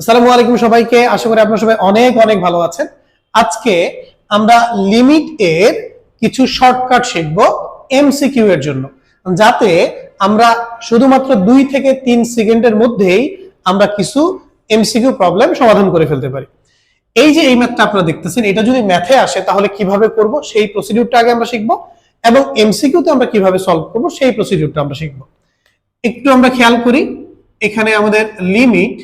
আসসালামু আলাইকুম সবাইকে। আশা করি আপনারা সবাই অনেক অনেক ভালো আছেন। আজকে আমরা লিমিট এর কিছু শর্টকাট শিখব এমসিকিউ এর জন্য। যাতে আমরা শুধুমাত্র দুই থেকে তিন সেকেন্ডের মধ্যেই আমরা কিছু এমসিকিউ প্রবলেম সমাধান করে ফেলতে পারি। এই যে এই ম্যাথটা আপনারা দেখতেছেন, এটা যদি ম্যাথে আসে, তাহলে কীভাবে করব? সেই প্রসিডিউরটা আগে আমরা শিখব এবং এমসিকিউতে আমরা কীভাবে সলভ করব? সেই প্রসিডিউরটা আমরা শিখব। একটু আমরা খেয়াল করি, এখানে আমাদের limit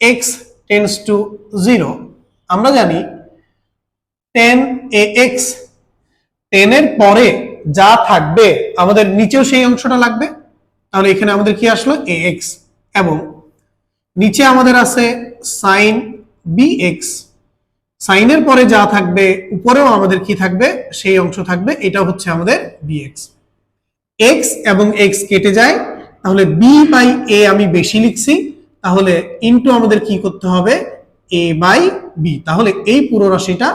x tends to zero আমরা জানি টেন এ এক্স টেনের পরে যা থাকবে, আমাদের নিচেও সেই অংশটা লাগবে। তাহলে এখানে আমাদের কি আসলো? এ এক্স এবং নিচে আমাদের আছে সাইন বি এক্স সাইনের পরে যা থাকবে, উপরেও আমাদের কি থাকবে? সেই অংশ থাকবে। এটা হচ্ছে আমাদের বি এক্স এক্স এবং এক্স কেটে যায়। তাহলে বি বাই এ আমি বেশি লিখছি। তাহলে ইনটু আমাদের কি করতে হবে? এ বাই বি তাহলে এই পুরো রাশিটা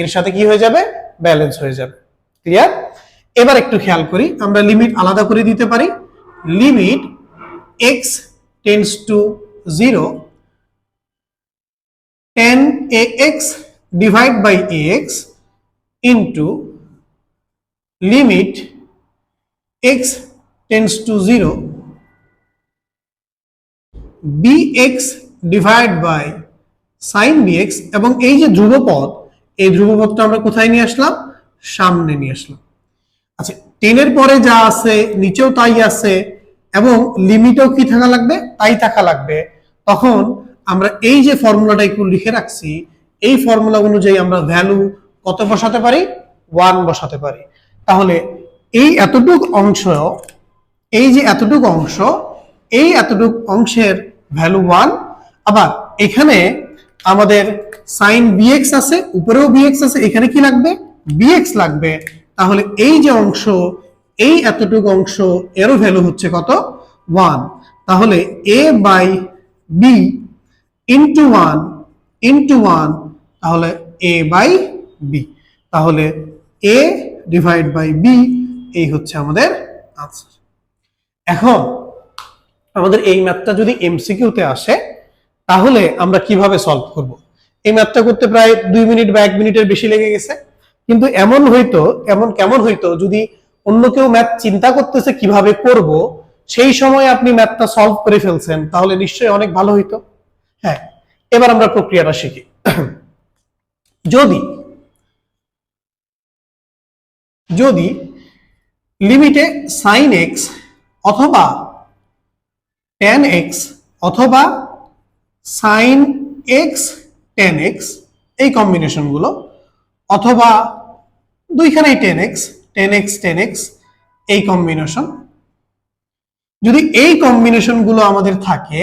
এর সাথে কি হয়ে যাবে? ব্যালেন্স হয়ে যাবে। ক্লিয়ার এবার একটু খেয়াল করি, আমরা লিমিট আলাদা করে দিতে পারি। Limit X tends to zero tan A X divide by A X into limit X tends to zero bx divide by sine bx এবং এই যে ধ্রুবপদ, এই ধ্রুবপদটা আমরা কোথায় নিয়ে আসলাম? সামনে নিয়ে আসলাম। আচ্ছা টেনের পরে যা আছে, নিচেও তাই আছে এবং লিমিটেও কি থাকা লাগবে? তাই থাকা লাগবে। তখন আমরা এই যে ফর্মুলাটা একটু লিখে রাখছি, এই ফর্মুলা অনুযায়ী আমরা ভ্যালু কত বসাতে পারি? ওয়ান বসাতে পারি। তাহলে এই এতটুক অংশ, এই যে এতটুক অংশ, এই এতটুক অংশের ভ্যালু ওয়ান আবার এখানে আমাদের সাইন বিএক্স আছে, উপরেও বিএক্স আছে, এখানে কি লাগবে? বিএক্স লাগবে। তাহলে এই যে অংশ, এই এতটুকু অংশ, এরও ভ্যালু হচ্ছে কত? ওয়ান তাহলে A by B into one into one তাহলে এ বাই বি তাহলে এ ডিভাইড বাই বি এই হচ্ছে আমাদের আনসার এখন আমাদের এই ম্যাথটা যদি এমসিকিউতে আসে, তাহলে আমরা কীভাবে সলভ করব? এই ম্যাথটা করতে প্রায় দুই মিনিট বা এক মিনিটের বেশি লেগে গেছে। কিন্তু এমন হইতো, এমন কেমন হইতো, যদি অন্য কেউ ম্যাথ চিন্তা করতেছে কীভাবে করব, সেই সময় আপনি ম্যাথটা সলভ করে ফেলছেন, তাহলে নিশ্চয়ই অনেক ভালো হইতো। হ্যাঁ এবার আমরা প্রক্রিয়াটা শিখি। যদি যদি লিমিটে সাইন এক্স অথবা টেন এক্স অথবা সাইন এক্স টেন এক্স এই কম্বিনেশনগুলো অথবা দুইখানেই tan X tan X tan X এই কম্বিনেশন যদি এই কম্বিনেশনগুলো আমাদের থাকে,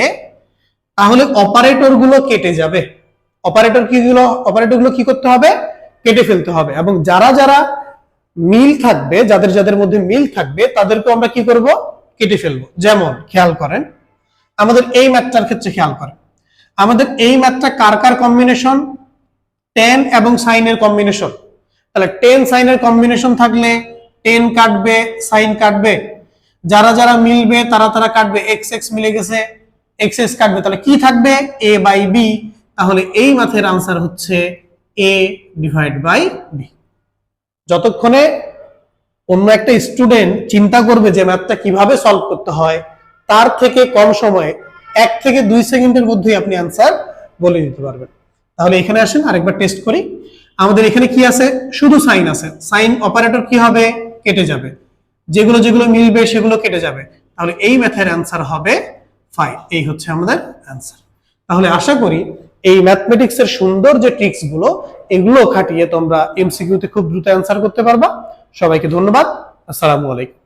তাহলে অপারেটরগুলো কেটে যাবে। অপারেটর কি গুলো অপারেটরগুলো কি করতে হবে? কেটে ফেলতে হবে। এবং যারা যারা মিল থাকবে, যাদের যাদের মধ্যে মিল থাকবে তাদেরকে আমরা কি করব? কেটে ফেলব। যেমন, খেয়াল করেন আমাদের এই ম্যাথটার ক্ষেত্রে খেয়াল করেন আমাদের এই ম্যাথটা কার কার কম্বিনেশন টেন এবং সাইনের কম্বিনেশন তাহলে টেন সাইনের কম্বিনেশন থাকলে টেন কাটবে সাইন কাটবে। যারা যারা মিলবে, তারা তারা কাটবে। এক্স এক্স মিলে গেছে এক্স এক্স কাটবে। তাহলে কি থাকবে? এ বাই বি তাহলে এই ম্যাথের আনসার হচ্ছে এ ডিভাইড বাই বি যতক্ষণে অন্য একটা স্টুডেন্ট চিন্তা করবে যে ম্যাথটা কীভাবে সলভ করতে হয় তার থেকে কম সময়ে এক থেকে দুই সেকেন্ডের মধ্যেই আপনি আনসার বলে দিতে পারবেন। তাহলে এখানে আসেন, আরেকবার টেস্ট করি। আমাদের এখানে কি আছে? শুধু সাইন আছে। সাইন অপারেটর কি হবে? কেটে যাবে। যেগুলো যেগুলো মিলবে, সেগুলো কেটে যাবে। তাহলে এই ম্যাথের অ্যান্সার হবে ফাইভ এই হচ্ছে আমাদের অ্যান্সার তাহলে আশা করি এই ম্যাথমেটিক্স এর সুন্দর যে ট্রিক্সগুলো, এগুলো খাটিয়ে তোমরা এমসিকিউতে খুব দ্রুত অ্যান্সার করতে পারবা। সবাইকে ধন্যবাদ। আসসালামু আলাইকুম।